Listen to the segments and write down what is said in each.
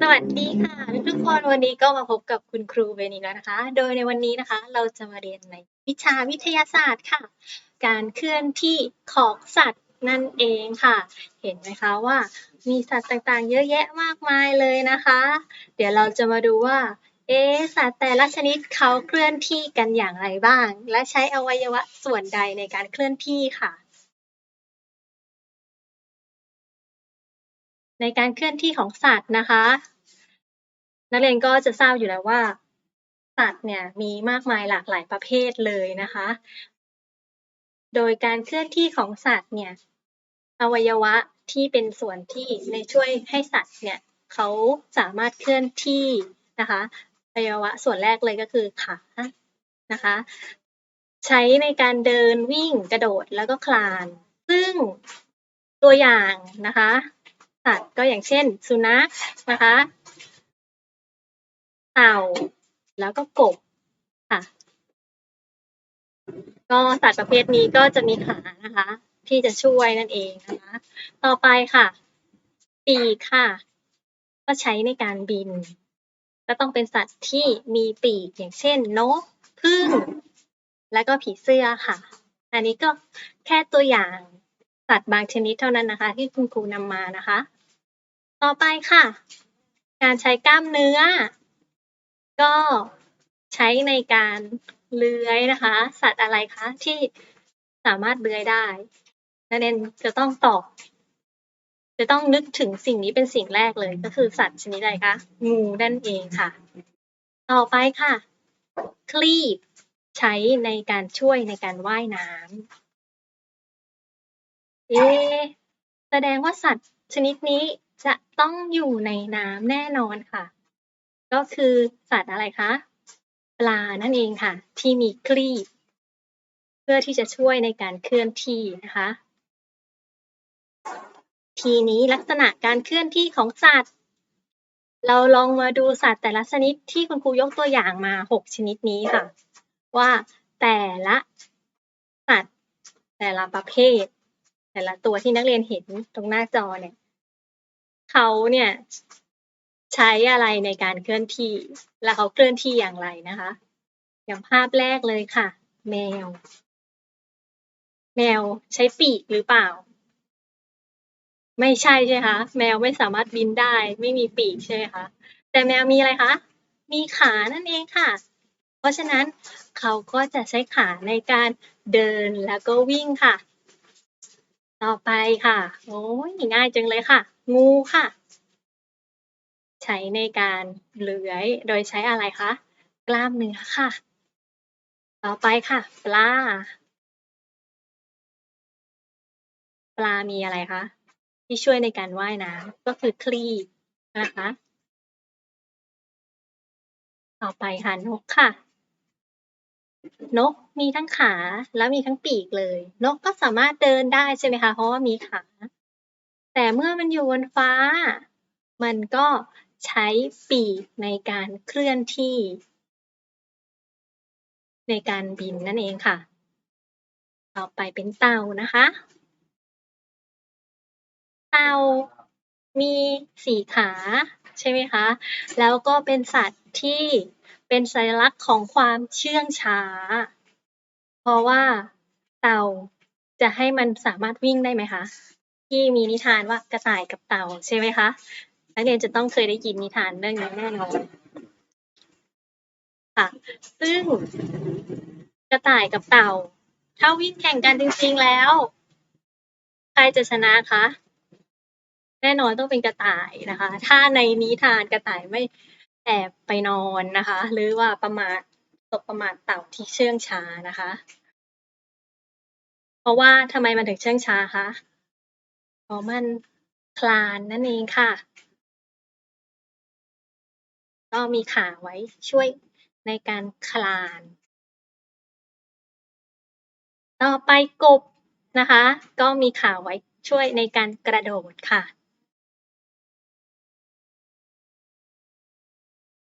สวัสดีค่ะทุกคนวันนี้ก็มาพบกับคุณครูเวนีแล้วนะคะ โดยในวันนี้นะคะ เราจะมาเรียนในวิชาวิทยาศาสตร์ค่ะ การเคลื่อนที่ของสัตว์นั่นเองค่ะ เห็นไหมคะว่า มีสัตว์ต่างๆ เยอะแยะมากมายเลยนะคะ เดี๋ยวเราจะมาดูว่าเอ๊สัตว์แต่ละชนิดเขาเคลื่อนที่กันอย่างไรบ้าง และใช้อวัยวะส่วนใดในการเคลื่อนที่ค่ะ ในการเคลื่อนที่ของสัตว์นะคะ นักเรียนก็จะทราบอยู่แล้วว่าสัตว์เนี่ยมีมากมายหลากหลายประเภทเลยนะคะ โดยการเคลื่อนที่ของสัตว์เนี่ยอวัยวะที่เป็นส่วนที่ในช่วยให้สัตว์เนี่ยเขาสามารถเคลื่อนที่นะคะอวัยวะส่วนแรกเลยก็คือขานะคะ ใช้ในการเดินวิ่งกระโดดแล้วก็คลาน ซึ่งตัวอย่างนะคะ สัตว์ ก็อย่างเช่น สุนัขนะคะเต่าแล้วก็กบค่ะ ก็สัตว์ประเภทนี้ก็จะมีขานะคะ ที่จะช่วยนั่นเองนะคะ ต่อไปค่ะ ปีกค่ะ ก็ใช้ในการบิน ก็ต้องเป็นสัตว์ที่มีปีกอย่างเช่น นกผึ้งและก็ผีเสื้อค่ะ อันนี้ก็แค่ตัวอย่างสัตว์บางชนิดเท่านั้นนะคะ ที่คุณครูนำมานะคะ ต่อไปค่ะ การใช้กล้ามเนื้อ ก็ใช้ในการเลื้อยนะคะ สัตว์อะไรคะที่สามารถเลื้อยได้นักเรียนจะต้องตอบจะต้องนึกถึงสิ่งนี้เป็นสิ่งแรกเลยก็คือสัตว์ชนิดใดคะงูนั่นเองค่ะ ต่อไปค่ะ คลีบ ใช้ในการช่วยในการว่ายน้ำเอ๊แสดงว่าสัตว์ชนิดนี้ จะต้องอยู่ในน้ำแน่นอนค่ะ ก็คือสัตว์อะไรคะ ปลานั่นเองค่ะ ที่มีคลีบเพื่อที่จะช่วยในการเคลื่อนที่นะคะ ทีนี้ลักษณะการเคลื่อนที่ของสัตว์ เราลองมาดูสัตว์แต่ละชนิดที่คุณครูยกตัวอย่างมาหกชนิดนี้ค่ะ ว่าแต่ละสัตว์แต่ละประเภท แต่ละตัวที่นักเรียนเห็นตรงหน้าจอเนี่ย เขาเนี่ยใช้อะไรในการเคลื่อนที่ และเขาเคลื่อนที่อย่างไรนะคะ อย่างภาพแรกเลยค่ะ แมว แมวใช้ปีกหรือเปล่า ไม่ใช่ใช่ไหมคะแมวไม่สามารถบินได้ ไม่มีปีกใช่ไหมคะแต่แมวมีอะไรคะมีขานั่นเองค่ะ เพราะฉะนั้นเขาก็จะใช้ขาในการเดินแล้วก็วิ่งค่ะ ต่อไปค่ะ โอ้ยง่ายจังเลยค่ะ งูค่ะ ใช้ในการเลื้อย โดยใช้อะไรคะ กล้ามเนื้อค่ะ ต่อไปค่ะ ปลา ปลามีอะไรคะ ที่ช่วยในการว่ายน้ำก็คือคลีบนะคะ ต่อไปค่ะนกค่ะ นกมีทั้งขาและมีทั้งปีกเลย นกก็สามารถเดินได้ใช่ไหมคะ เพราะว่ามีขา แต่เมื่อมันอยู่บนฟ้า มันก็ใช้ปีกในการเคลื่อนที่ ในการบินนั่นเองค่ะ ต่อไปเป็นเต่านะคะ เต่ามีสี่ขาใช่ไหมคะ แล้วก็เป็นสัตว์ ที่เป็นสัญลักษณ์ของความเชื่องช้า เพราะว่าเต่าจะให้มันสามารถวิ่งได้ไหมคะ ที่มีนิทานว่ากระต่ายกับเต่าใช่ไหมคะนักเรียนจะต้องเคยได้ยินนิทานเรื่องนี้แน่นอนค่ะ ซึ่งกระต่ายกับเต่า ถ้าวิ่งแข่งกันจริงๆแล้ว ใครจะชนะคะ แน่นอนต้องเป็นกระต่ายนะคะ ถ้าในนิทานกระต่ายไม่ แอบไปนอนนะคะ หรือว่าประมาทตกประมาทเต่าที่เชื่องช้านะคะ เพราะว่าทำไมมันถึงเชื่องช้าคะเพราะมันคลานนั่นเองค่ะ ก็มีขาไว้ช่วยในการคลาน ต่อไปกบนะคะ ก็มีขาไว้ช่วยในการกระโดดค่ะ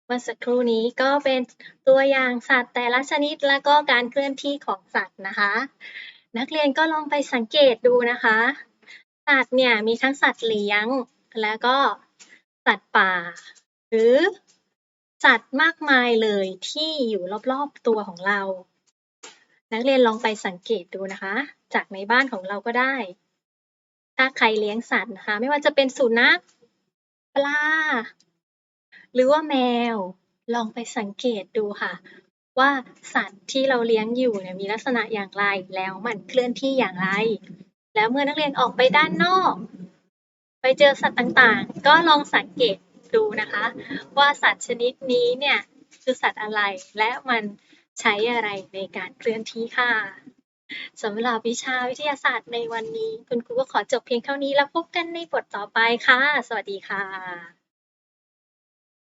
เมื่อสักครู่นี้ก็เป็นตัวอย่างสัตว์แต่ละชนิดและก็การเคลื่อนที่ของสัตว์นะคะ นักเรียนก็ลองไปสังเกตดูนะคะ สัตว์เนี่ยมีทั้งสัตว์เลี้ยง และก็สัตว์ป่า หรือสัตว์มากมายเลยที่อยู่รอบๆตัวของเรา นักเรียนลองไปสังเกตดูนะคะ จากในบ้านของเราก็ได้ ถ้าใครเลี้ยงสัตว์นะคะ ไม่ว่าจะเป็นสุนัขปลา หรือว่าแมว ลองไปสังเกตดูค่ะ ว่าสัตว์ที่เราเลี้ยงอยู่เนี่ยมีลักษณะอย่างไรแล้วมันเคลื่อนที่อย่างไร แล้วเมื่อนักเรียนออกไปด้านนอก ไปเจอสัตว์ต่างๆ ก็ลองสังเกตดูนะคะ ว่าสัตว์ชนิดนี้เนี่ยคือสัตว์อะไรและมันใช้อะไรในการเคลื่อนที่ค่ะสำหรับวิชาวิทยาศาสตร์ในวันนี้ คุณครูก็ขอจบเพียงเท่านี้แล้วพบกันในบทต่อไปค่ะ สวัสดีค่ะ